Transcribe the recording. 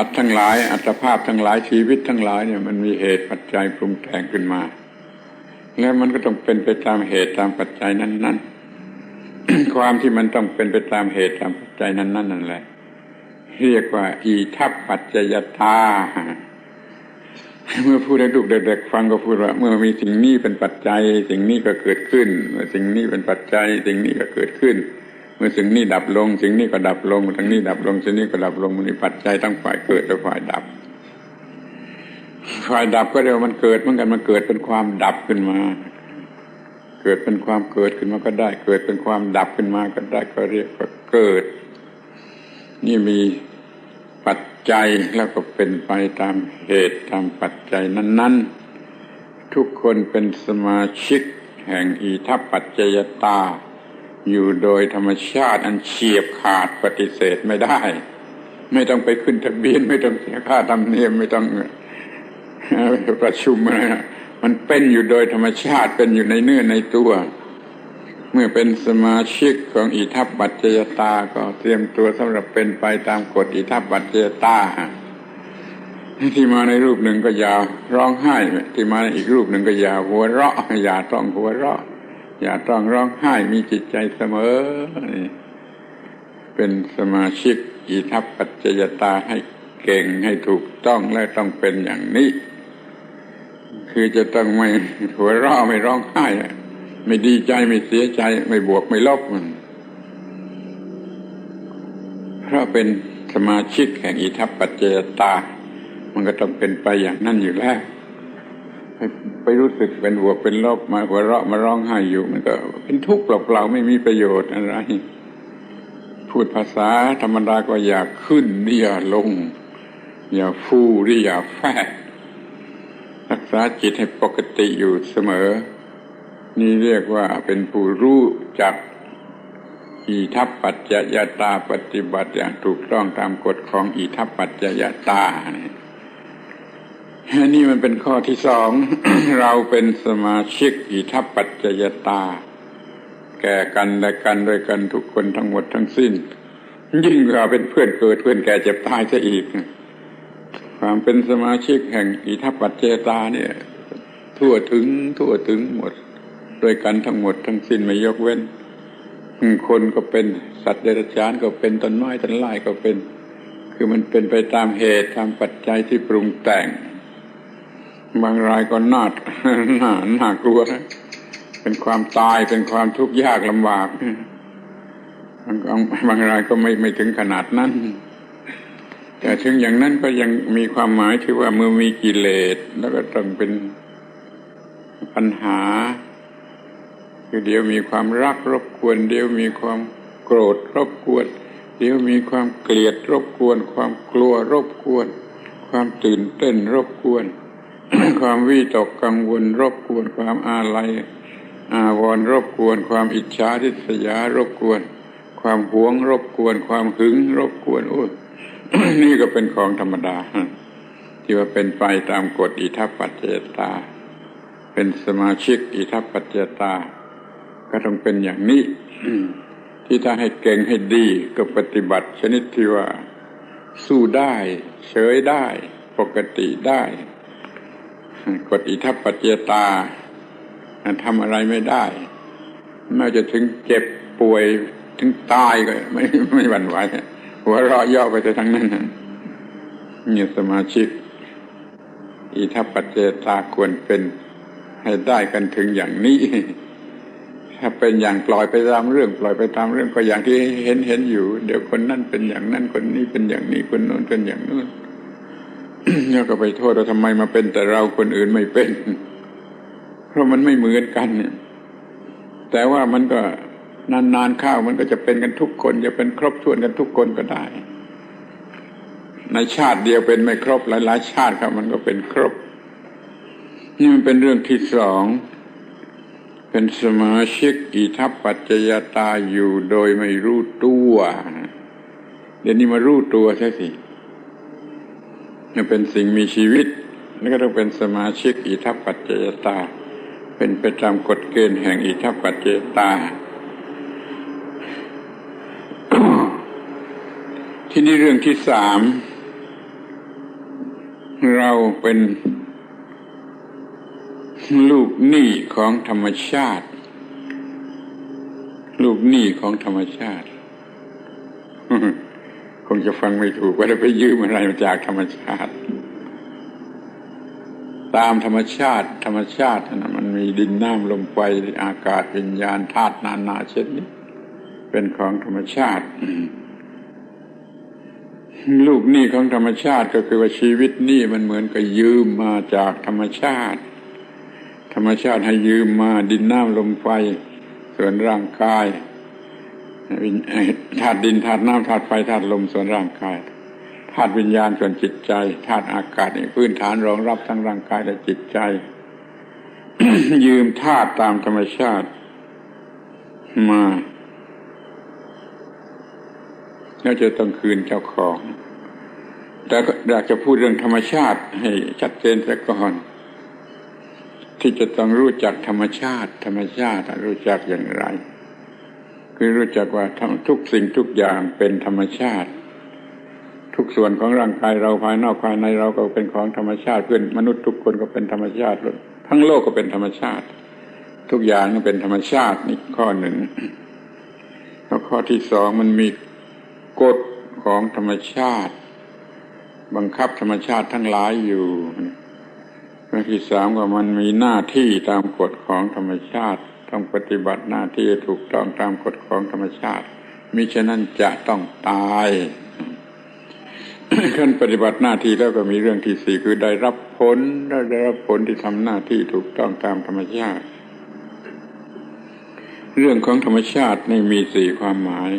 สัตว์ทั้งหลาย อัตภาพทั้งหลายชีวิตทั้งหลายเนี่ยมันมีเหตุปัจจัยปรุงแต่งขึ้นมา แล้วมันก็ต้องเป็นไปตามเหตุตามปัจจัยนั้น ๆ ความที่มันต้องเป็นไปตามเหตุตามปัจจัยนั้นๆนั่นแหละเรียกว่า อีทัพปัจจยตาเมื่อพูดให้ลูกเด็กๆฟังก็พูดว่า เมื่อมีสิ่งนี้เป็นปัจจัย สิ่งนี้ก็เกิดขึ้นเมื่อสิ่งนี้เป็นปัจจัย สิ่งนี้ก็เกิดขึ้น เมื่อสิ่งนี้ดับลง สิ่งนี้ก็ดับลงสิ่งนี้ดับลงสิ่งนี้ก็ดับลงมันมีปัจจัยทั้งฝ่ายเกิดและฝ่ายดับ ฝ่ายดับก็เรียวมันเกิดเหมือนกันมันเกิดเป็นความดับขึ้นมา เกิดเป็นความเกิดขึ้นมาก็ได้ เกิดเป็นความดับขึ้นมาก็ได้ก็เรียกว่าเกิด นี่มีปัจจัยแล้วก็เป็นไปตามเหตุตามปัจจัยนั้น ๆ ทุกคนเป็นสมาชิกแห่งอีทัปปัจจยตา อยู่โดยธรรมชาติอันเฉียบขาดปฏิเสธไม่ได้ ไม่ต้องไปขึ้นทะเบียน ไม่ต้องเสียค่าธรรมเนียมไม่ต้องประชุมอะไรมันเป็นอยู่โดยธรรมชาติเป็นอยู่ในเนื้อในตัว เมื่อเป็นสมาชิกของอิทัปปัจจยตาก็เตรียมตัวสำหรับเป็นไปตามกฎอิทัปปัจจยตาที่มาในรูปหนึ่งก็อย่าร้องไห้ ที่มาในอีกรูปหนึ่งก็อย่าหัวเราะอย่าต้องหัวเราะ อย่าต้องร้องไห้มีจิตใจเสมอ เป็นสมาชิกอิทัปปัจจยตาให้เก่งให้ถูกต้องและต้องเป็นอย่างนี้ คือจะต้องไม่หัวเราะไม่ร้องไห้ไม่ดีใจไม่เสียใจ ไม่บวกไม่ลบมันเพราะเป็นสมาชิกแห่งอิทัปปัจจยตา มันก็ต้องเป็นไปอย่างนั้นอยู่แล้ว ไปรู้สึกเป็นบวกเป็นลบมาหัวเราะมาร้องไห้อยู่ มันก็ เป็นทุกข์เปล่าๆไม่มีประโยชน์อะไร พูดภาษาธรรมดาก็อย่าขึ้นอย่าลง อย่าฟูหรืออย่าแฝงรักษาจิตให้ปกติอยู่เสมอ นี่เรียกว่าเป็นผู้รู้จักอีทัปปัจจยตาปฏิบัติอย่างถูกต้องตามกฎของอีทัปปัจจยตาอัน นี้มันเป็นข้อที่สอง เราเป็นสมาชิกอีทัปปัจจยตา แก่กันและกันด้วยกันทุกคนทั้งหมดทั้งสิ้น ยิ่งกว่าเป็นเพื่อนเกิดเพื่อนแก่เจ็บตายซะอีก ความเป็นสมาชิกแห่งอิทัปปัจเจตาเนี่ย ทั่วถึงทั่วถึงหมดด้วยกันทั้งหมดทั้งสิ้นไม่ยกเว้น คนก็เป็นสัตว์เดรัจฉานก็เป็นต้นไม้ต้นไม้ก็เป็น คือมันเป็นไปตามเหตุตามปัจจัยที่ปรุงแต่ง บางรายก็น่าหนาหนากลัว เป็นความตายเป็นความทุกข์ยากลำบากบางบางรายก็ไม่ไม่ถึงขนาดนั้น แต่ถึงอย่างนั้นก็ยังมีความหมายที่ว่าเมื่อมีกิเลสแล้วก็ต้องเป็นปัญหา คือเดี๋ยวมีความรักรบกวน เดี๋ยวมีความโกรธรบกวน เดี๋ยวมีความเกลียดรบกวน ความกลัวรบกวน ความตื่นเต้นรบกวน ความวิตกกังวลรบกวนความอาลัยอาวรรบกวน ความอิจฉาทิษยารบกวน ความหวงรบกวน ความหึงรบกวนโอ้นี่ก็เป็นของธรรมดา ที่ว่าเป็นไปตามกฎอิทัปปัจเจตา เป็นสมาชิกอิทัปปัจเจตา ก็ต้องเป็นอย่างนี้ที่ถ้าให้เก่งให้ดีก็ปฏิบัติชนิดที่ว่า สู้ได้ เฉยได้ ปกติได้ กฎอิทัปปเจตาทำอะไรไม่ได้แม้จะถึงเจ็บป่วยถึงตายก็ไม่ไม่หวั่นไหวหัวเราะย่อไปแต่ทั้งนั้นนี่สมาชิก อิทัปปเจตาควรเป็นให้ได้กันถึงอย่างนี้ ถ้าเป็นอย่างปล่อยไปตามเรื่องปล่อยไปตามเรื่องก็อย่างที่เห็นเห็นอยู่ เดี๋ยวคนนั่นเป็นอย่างนั้นคนนี้เป็นอย่างนี้คนโน้นเป็นอย่างโน้น แล้วก็ไปโทษเราทำไมมาเป็นแต่เราคนอื่นไม่เป็น เพราะมันไม่เหมือนกันเนี่ย แต่ว่ามันก็นานๆข้าวมันก็จะเป็นกันทุกคน จะเป็นครบถ้วนกันทุกคนก็ได้ ในชาติเดียวเป็นไม่ครบหลายๆชาติครับ มันก็เป็นครบ นี่มันเป็นเรื่องที่สองเป็นสมาชิกอิทัปปัจจยตาอยู่โดยไม่รู้ตัว เดี๋ยวนี้มารู้ตัวใช่สิ เป็นสิ่งมีชีวิต แล้วก็ต้องเป็นสมาชิกอิทัปปัจเจยตา เป็นไปตามกฎเกณฑ์แห่งอิทัปปัจเจยตา ที่นี่เรื่องที่สามเราเป็นลูกหนี้ของธรรมชาติ ลูกหนี้ของธรรมชาติ คงจะฟังไม่ถูกว่าจะไปยืมอะไรมาจากธรรมชาติ ตามธรรมชาติ ธรรมชาตินะมันมีดินน้ำลมไฟอากาศวิญญาณธาตุนานาเช่นนี้เป็นของธรรมชาติ ลูกหนี้ของธรรมชาติก็คือว่าชีวิตนี่มันเหมือนกับยืมมาจากธรรมชาติ ธรรมชาติให้ยืมมาดินน้ำลมไฟ ส่วนร่างกาย ธาตุดินธาตุน้ำธาตุไฟธาตุลมส่วนร่างกายธาตุวิญญาณส่วนจิตใจธาตุอากาศนี่พื้นฐานรองรับทั้งร่างกายและจิตใจ ยืมธาตุตามธรรมชาติ มาแล้วจะต้องคืนเจ้าของ แต่อยากจะพูดเรื่องธรรมชาติให้ชัดเจนซะก่อน ที่จะต้องรู้จักธรรมชาติ ธรรมชาติรู้จักอย่างไร คือรู้จักว่าทุกสิ่งทุกอย่างเป็นธรรมชาติ ทุกส่วนของร่างกายเราภายนอกภายในเราก็เป็นของธรรมชาติ เพื่อนมนุษย์ทุกคนก็เป็นธรรมชาติ ทั้งโลกก็เป็นธรรมชาติ ทุกอย่างก็เป็นธรรมชาตินี่ข้อหนึ่งแล้วข้อที่สองมันมีกฎของธรรมชาติ บังคับธรรมชาติทั้งหลายอยู่ข้อที่สามว่ามันมีหน้าที่ตามกฎของธรรมชาติ ต้องปฏิบัติหน้าที่ถูกต้องตามกฎของธรรมชาติมิฉะนั้นจะต้องตายขั้นปฏิบัติหน้าที่แล้วก็มีเรื่องที่สี่คือได้รับผลได้รับผลที่ทำหน้าที่ถูกต้องตามธรรมชาติ เรื่องของธรรมชาตินี่มีสี่ความหมาย